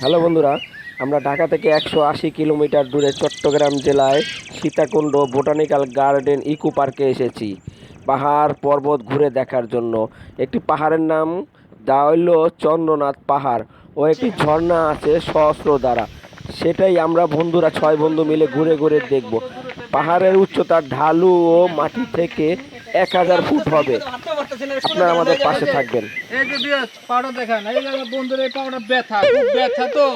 Hello বন্ধুরা, আমরা ঢাকা থেকে একশো আশি কিলোমিটার দূরে চট্টগ্রাম জেলায় সীতাকুণ্ড বোটানিক্যাল গার্ডেন ইকো পার্কে এসেছি। পাহাড় পর্বত ঘুরে দেখার জন্য। একটি পাহাড়ের নাম হইল চন্দ্রনাথ পাহাড় ও একটি ঝর্ণা আছে সহস্র দ্বারা। সেটাই আমরা বন্ধুরা ছয় বন্ধু মিলে ঘুরে ঘুরে দেখব। পাহাড়ের উচ্চতা ঢালু ও মাটি থেকে এক হাজার ফুট হবে। আপনারা আমাদের পাশে থাকবেন। এই যে পাউডার দেখান। এই বন্ধুর এই পাউডার ব্যথা খুব ব্যথা তো।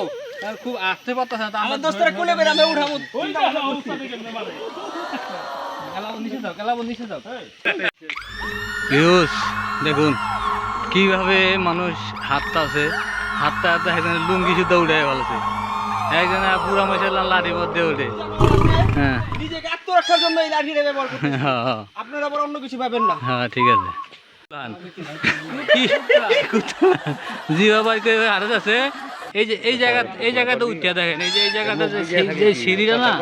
আর খুব আসতে পারতেছে না আমার দোস্তরা কোলে বের উঠাবো দেখুন কীভাবে মানুষ হাতটা আছে হাতটা হাতে একজনে লুঙ্গি সুদ্ধা উঠে ভালোছে একজনে পুরা মশলা লাঠি মধ্যে উঠে। হ্যাঁ। নিজেকে আত্মরক্ষার জন্য এই লাঠিটা ব্যবহার করতে হ্যাঁ, হ্যাঁ, আপনারা আবার অন্য কিছু পাবেন না। হ্যাঁ ঠিক আছে। জি বাবা হারত আছে। এই যে এই জায়গা এই জায়গাতে উঠতে দেখেন। এই যে এই জায়গাটা যে সিঁড়িটা না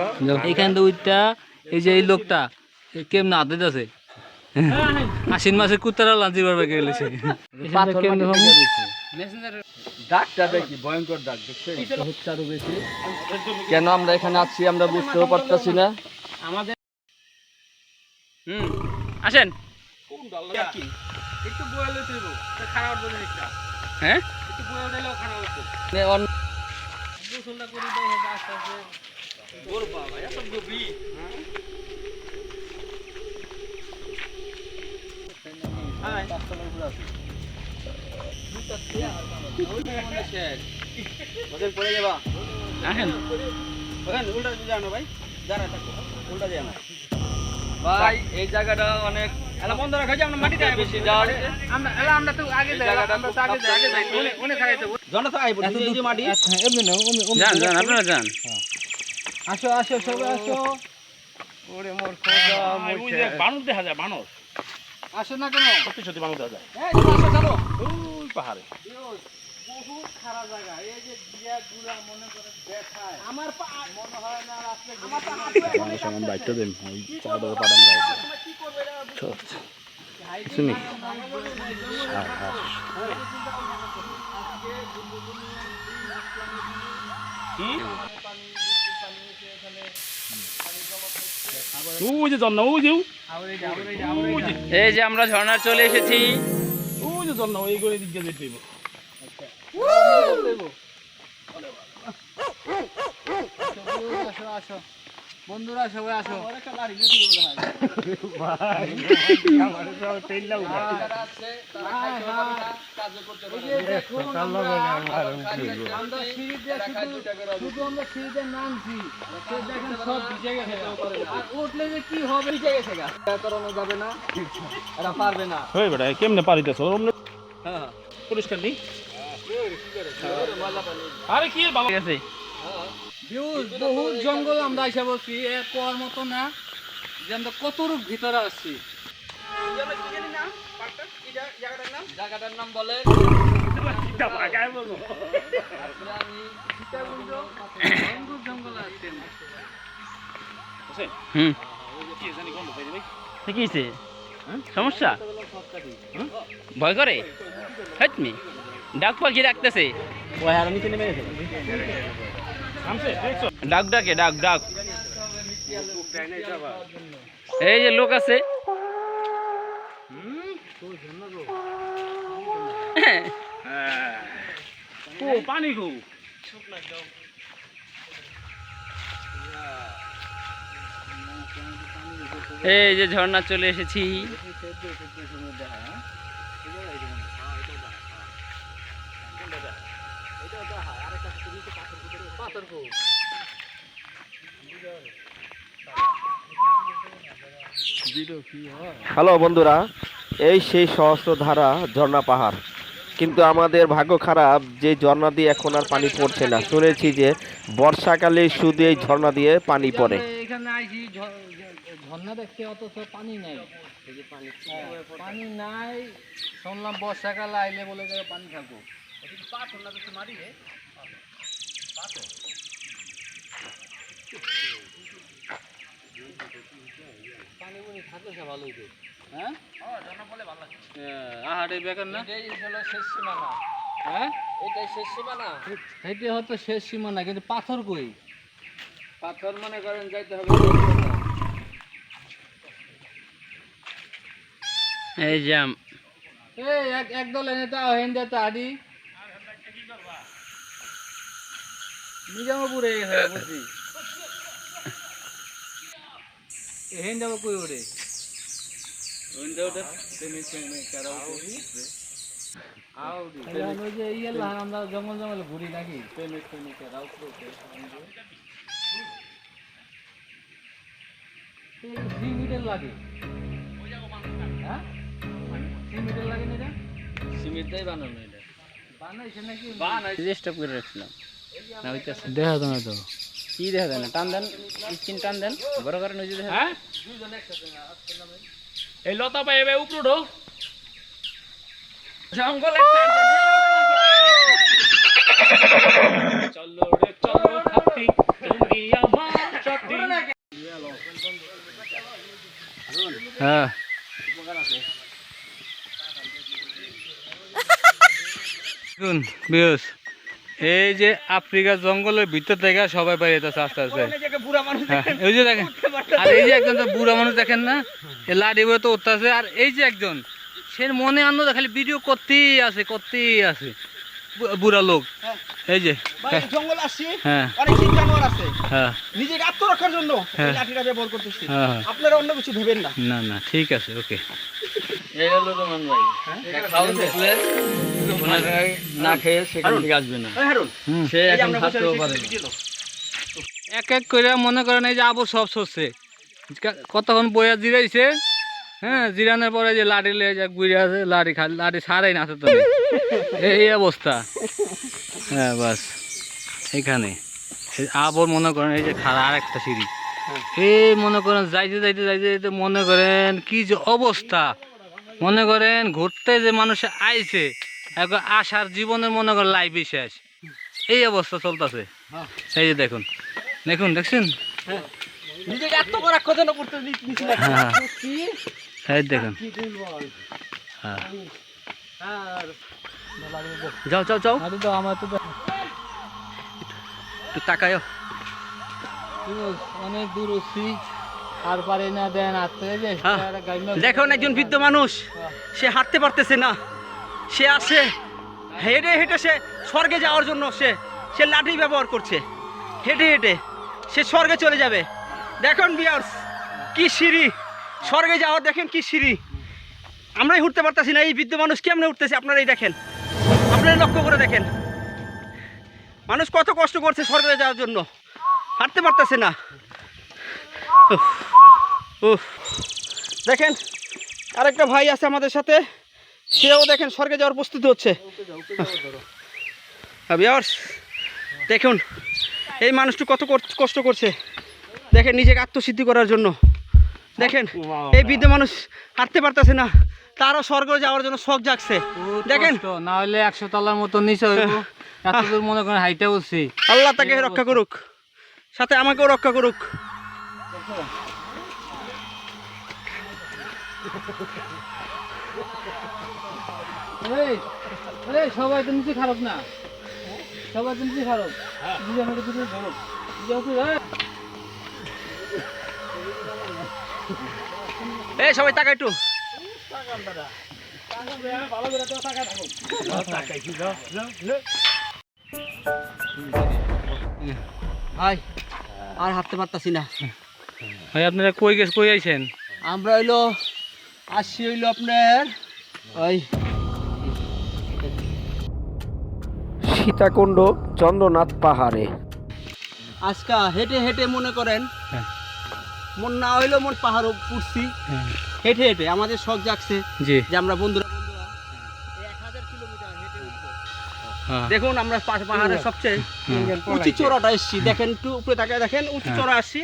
এইখানটা উঠটা এই যে এই লোকটা কেমন আদত আছে? আশ্বিন মাসের কুত্তারা লাঞ্চি বারবার গেলেছে ডাকটা দেখি ভয়ঙ্কর ডাক দেখছেন? হচ্ছে আরও বেশি। কেন আমরা এখানে আছি আমরা বুঝতেও পারতাছি না। আমাদের হুম আসেন। একটু খারাপ হ্যাঁ? একটু খারাপ হতো গোসলটা করি দেয় আস্তে আস্তে। গোর বাবা এত গভীর। হ্যাঁ? ওদের পড়ে যাবা। আসেন ওখানে উল্টা জানো ভাই। জানা থাকো উল্টা জানা ভাই এই জায়গাটা অনেক এলা বন্ধ রাখা আমরা মাটিতে বেশি আমরা এলা আমরা তো আগে যাই আমরা তো আগে যাই আগে যাই ওনে ওনে খাইতে জানা তো আইবো এই যে মাটি। এমনি না যান যান আপনারা যান। আসো আসো সবাই আসো। ওরে মোর খোদা মুছে বানর দেখা যায় বানর। আসো না কেন? সত্যি সত্যি বানর দেখা যায় এই তুমি আসো চলো। ওই পাহাড়ে। বহুত খারাপ জায়গা। এই যে দিয়া গুড়া মনে করে দেখায়। আমার মনে হয় না আমার মানুষ দেন ওই চাঁদা পাঠান যায় শুনি। ওই যে জন্ম ওই যে এই যে আমরা ঝর্ণা চলে এসেছি। ওই যে জন্ম ওই করে দিকে যেতে হইব। বন্ধুরা সবাই আসো। কেমনে পারিতেছ? হ্যাঁ। পরিষ্কার নেই? আরে কি ভালো গেছে ভিউজ বহুত জঙ্গল আমরা এসে বলছি এ কোয়ার মতো না যে আমরা কত রূপ ভিতরে জায়গাটার নাম বলে হয়েছে সমস্যা? ভয় করে? ডাক পাখি ডাকতেছে? ডাক ডাকে ডাক ডাক। এই যে লোক আছে। পানি এই যে ঝর্ণা চলে এসেছি। হ্যালো বন্ধুরা এই সেই সহস্র ধারা ঝর্ণা পাহাড়। কিন্তু আমাদের ভাগ্য খারাপ যে ঝর্ণা দিয়ে এখন আর পানি পড়ছে না। শুনেছি যে বর্ষাকালে শুধু এই ঝর্ণা দিয়ে পানি পড়ে। এখানে আইছি ঝর্ণা দেখতে অথচ পানি নাই। পানি নাই শুনলাম বর্ষাকালে আইলে বলে পানি থাকব পাথর না মারি রে পানি বুনি থাকলে সে ভালো হইতো হ্যাঁ আহারে বেকার না? হ্যাঁ? এটাই শেষ সীমানা। হয়তো শেষ সীমানা কিন্তু পাথর কই? পাথর মনে করেন যাইতে হবে। এই জাম। এই এক এক দল এনে তা হেন দে তাড়ি নিজামপুরে হয়ে বুঝছি হেন যাব কই ওরে ইয়ে আমরা জঙ্গল জঙ্গল ঘুরি নাকি থ্রি মিটার লাগে হ্যাঁ থ্রি মিটার লাগে না এটা সিমেন্টটাই বানানো এটা বানাইছে নাকি বানাই স্টপ করে রাখছিলাম না হইতাছে দেখা তো কি দেখা যায় না টান দেন স্কিন টান দেন বড় করে নজর দেখা হ্যাঁ? এই লতা পাই এবার উপরে জঙ্গলে চলো রে চলো হাতি তুমি আমার সাথী। হ্যাঁ। বিয়স। এই যে আফ্রিকার জঙ্গলের ভিতর থেকে সবাই বাইরে যেতেছে আস্তে আস্তে। হ্যাঁ, এই যে দেখেন। আর এই যে একজন তো বুড়া মানুষ দেখেন না এ লাডি বয়ে তো উঠতেছে। আর এই যে একজন সে মনে আনন্দ খালি ভিডিও করতেই আছে করতেই আছে বুড়া লোক। এই যে জঙ্গল আসছি। হ্যাঁ। অনেক জানোয়ার আছে। হ্যাঁ। নিজেকে আত্মরক্ষার জন্য হ্যাঁ। করতেছি। হ্যাঁ হ্যাঁ। আপনারা অন্য কিছু ভেবেন না। না না ঠিক আছে ওকে। এই হলো রোমান ভাই। খাওয়ান দেখলে না খেয়ে সেখান থেকে আসবে না। সে এখন থাকতেও পারে এক এক করে মনে করেন এই যে আবু সব সরছে। কতক্ষণ বইয়া জিরাইছে? হ্যাঁ জিরানোর পরে যে লাড়ি লিয়ে যা গুড়ে আছে লাড়ি খালি লাঠি সারাই না তো। এই অবস্থা। হ্যাঁ বাস। এখানে। আবর মনে করেন এই যে খাড়া আর একটা সিঁড়ি এই মনে করেন যাইতে যাইতে যাইতে যাইতে মনে করেন কি যে অবস্থা। মনে করেন ঘুরতে যে মানুষ আইছে একবার আসার জীবনের মনে করেন লাইফই শেষ। এই অবস্থা চলতেছে। এই যে দেখুন দেখুন দেখছেন? না। হ্যাঁ দেখুন। হ্যাঁ। যাও যাও যাও। আমার তো একটু তাকায়ও। অনেক দূর আর পারে না দেন আসতে হ্যাঁ। দেখুন একজন বৃদ্ধ মানুষ সে হাঁটতে পারতেছে না। সে আসে হেঁটে হেঁটে সে স্বর্গে যাওয়ার জন্য সে সে লাঠি ব্যবহার করছে। হেঁটে হেঁটে সে স্বর্গে চলে যাবে। দেখুন বিয়ার্স কি সিঁড়ি। স্বর্গে যাওয়ার দেখেন কি সিঁড়ি। আমরাই উঠতে পারতেছি না এই বৃদ্ধ মানুষ কেমনে উঠতেছে? আপনারাই দেখেন। আপনারাই লক্ষ্য করে দেখেন। মানুষ কত কষ্ট করছে স্বর্গে যাওয়ার জন্য। হাঁটতে পারতেছে না। উফ, দেখেন আরেকটা ভাই আছে আমাদের সাথে। সেও দেখেন স্বর্গে যাওয়ার প্রস্তুতি হচ্ছে। দেখুন এই মানুষটি কত কষ্ট করছে। দেখেন নিজেকে আত্মসিদ্ধি করার জন্য। দেখেন এই বৃদ্ধ মানুষ হাঁটতে পারতেছে না। তারও স্বর্গ যাওয়ার জন্য শখ জাগছে। দেখেন। না হলে একশো তলার মতো নিচে মনে করেন হাইটে উঠছি। আল্লাহ তাকে রক্ষা করুক। সাথে আমাকেও রক্ষা করুক। সবাই তো নিচে খারাপ না। সবাই তো নিচে খারাপ। আমাকে দুটো ধরো এই সবাই টাকা একটু। ভাই আর হাঁটতে পারতাছি না। ভাই আপনারা কই গেছ কই আইছেন? আমরা হইল আসছি হইল আপনার। ওই। সীতাকুণ্ড চন্দ্রনাথ পাহাড়ে। আজকা হেঁটে হেঁটে মনে করেন হ্যাঁ। মন না হইলেও মন পাহাড় উঠছি হেঁটে হেঁটে আমাদের শখ জাগছে যে আমরা বন্ধুরা বন্ধুরা এক হাজার কিলোমিটার হেঁটে উঠবো। হ্যাঁ। দেখুন আমরা পাহাড়ের সবচেয়ে উঁচু চূড়াটা এসছি। দেখেন একটু উপরে তাকায় দেখেন উঁচু চূড়া আসছি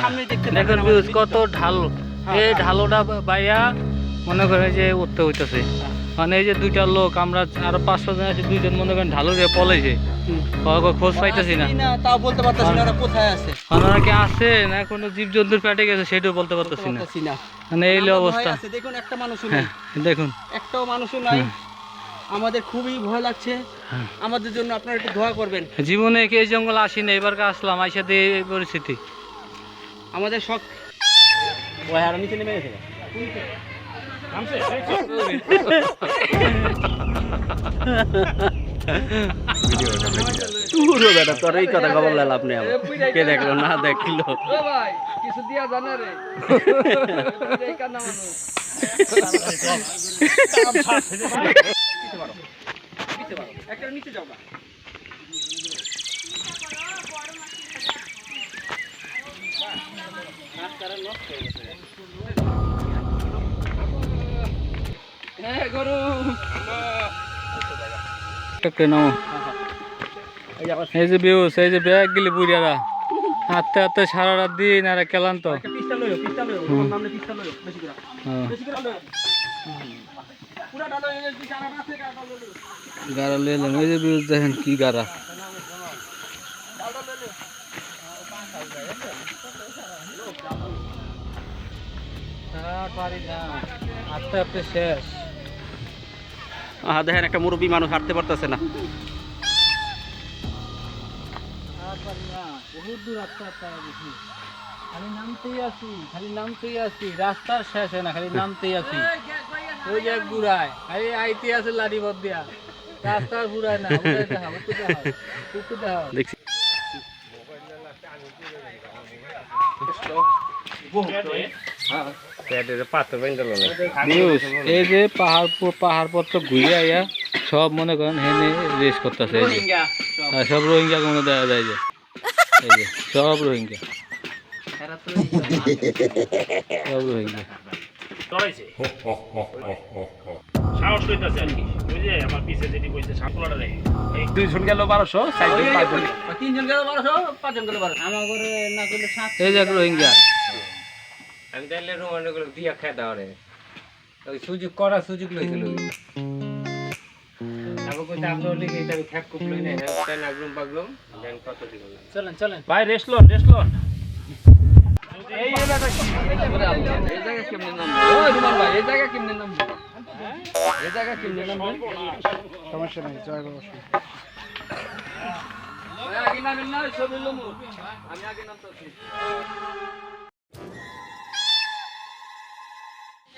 সামনে দেখতে দেখুন কত ঢাল। এই ঢালোটা বাইয়া মনে করেন যে উঠতে হইতেছে। মানে এই যে দুইটা লোক আমরা আরও পাঁচ ছজন আছি দুইজন মনে করেন ঢালু দিয়ে পলাইছে। কাউকে খোঁজ পাইতেছি না। তাও বলতে পারতেছি না কোথায় আছে। ওনারা কি আছে না কোনো জীব জন্তুর পেটে গেছে সেটাও বলতে পারতেছি না। মানে এই অবস্থা। আছি, দেখুন একটা মানুষও হ্যাঁ নাই দেখুন। একটাও মানুষও নাই। আমাদের খুবই ভয় লাগছে। আমাদের জন্য আপনারা একটু দোয়া করবেন। জীবনে কি এই জঙ্গল আসিনি এবার আসলাম আইসা দিয়ে এই পরিস্থিতি। আমাদের শখ ওই আর নিচে নেমে গেছে? পুরো কথা খবর লাল আপনি আমার। কে দেখল, না দেখল? কিছু দিয়া জানে রে একটা নিচে যাও না এই যে বিউস এই যে ব্যাগ গেলি বুড়িয়ারা হাঁটতে হাঁটতে সারা রাত দিন আর কেলান তো এই যে বিউস দেখেন কি গাড়া। শেষ। দেখেন একটা মুরব্বী মানুষ হাঁটতে পারতেছে না। বহুত দূর আস্তে খালি নামতেই আছি খালি নামতেই আছি। রাস্তার শেষ হয় না খালি নামতেই আছি। ওই যে খালি আইতে আছে বদ দিয়া। রাস্তার বুড়ায় না বুড়ায় দেখাও এই যে পাহাড় পাহাড় পত্র ঘুরে আইয়া সব মনে করেন হেনে রেস করতেছে এই যে। সব রোহিঙ্গা কোনো দেখা যায়। যে এই যে সব রোহিঙ্গা। সব এই যে রোহিঙ্গা। আমি তাহলে রোমান্ডগুলো দিয়া খাই দাও রে। ওই সুযোগ করা সুযোগ লইছিল দিব চলেন চলেন। ভাই রেস্ট লোন রেস্ট লোন। এই এলাকা কি এই জায়গা কেমনে নামবো? ওই রুমান ভাই এই জায়গা কেমনে নামবো? এই জায়গা কেমনে নামবো সমস্যা নাই জায়গা আগে নামেন না ছবি আমি আগে নামতেছি।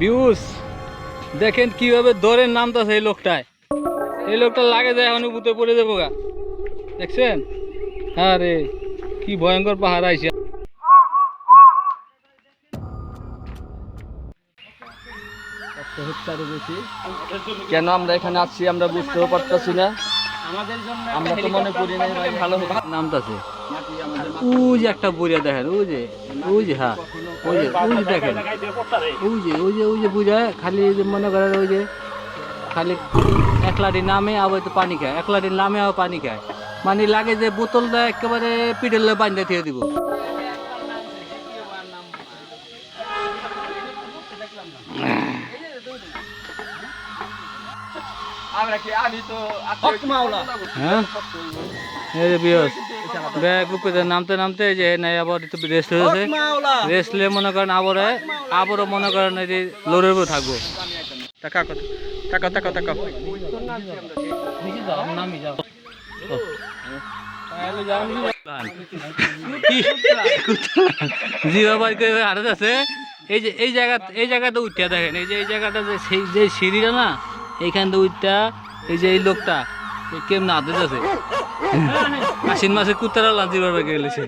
বিউস দেখেন কীভাবে দৌড়ের নামতেছে এই লোকটায়। এই লোকটা লাগে যায় এখন বুতে পড়ে যাব গা। দেখছেন? আরে কি ভয়ঙ্কর পাহাড় আইসে কেন আমরা এখানে আসছি আমরা বুঝতেও পারতেছি না। আমাদের জন্য আমরা তো মনে করি না ভালো নামতাছে ওই যে একটা বুড়িয়া দেখেন ওই যে ওই যে হ্যাঁ ওই যে ওই যে দেখেন। ওই যে ওই যে ওই যে বুঝা খালি যে মনে করেন ওই যে খালি একলাটি নামে আবার তো পানি খায় একলাটির নামে আবার পানি খায়। মানে লাগে যে বোতলটা একেবারে পিডেলে বান্ধে দিয়ে দিব। হ্যাঁ? ব্যাগ নামতে নামতে এই যে নাই আবার একটু রেস্ট হয়েছে রেস্ট নিয়ে মনে করেন আবার আবারও মনে করেন এই যে লোরের উপর থাকব। টাকা কত? টাকা টাকা টাকা। জিও বাইক হারত আছে এই যে এই জায়গা এই জায়গাটা উঠতে দেখেন এই যে এই জায়গাটা যে সেই যে সিঁড়িটা না এইখান থেকে উঠটা এই যে এই লোকটা কেমন আদেশ আছে আশ্বিন মাসে কুত্তারা লাঞ্চি বারবার গেলেছে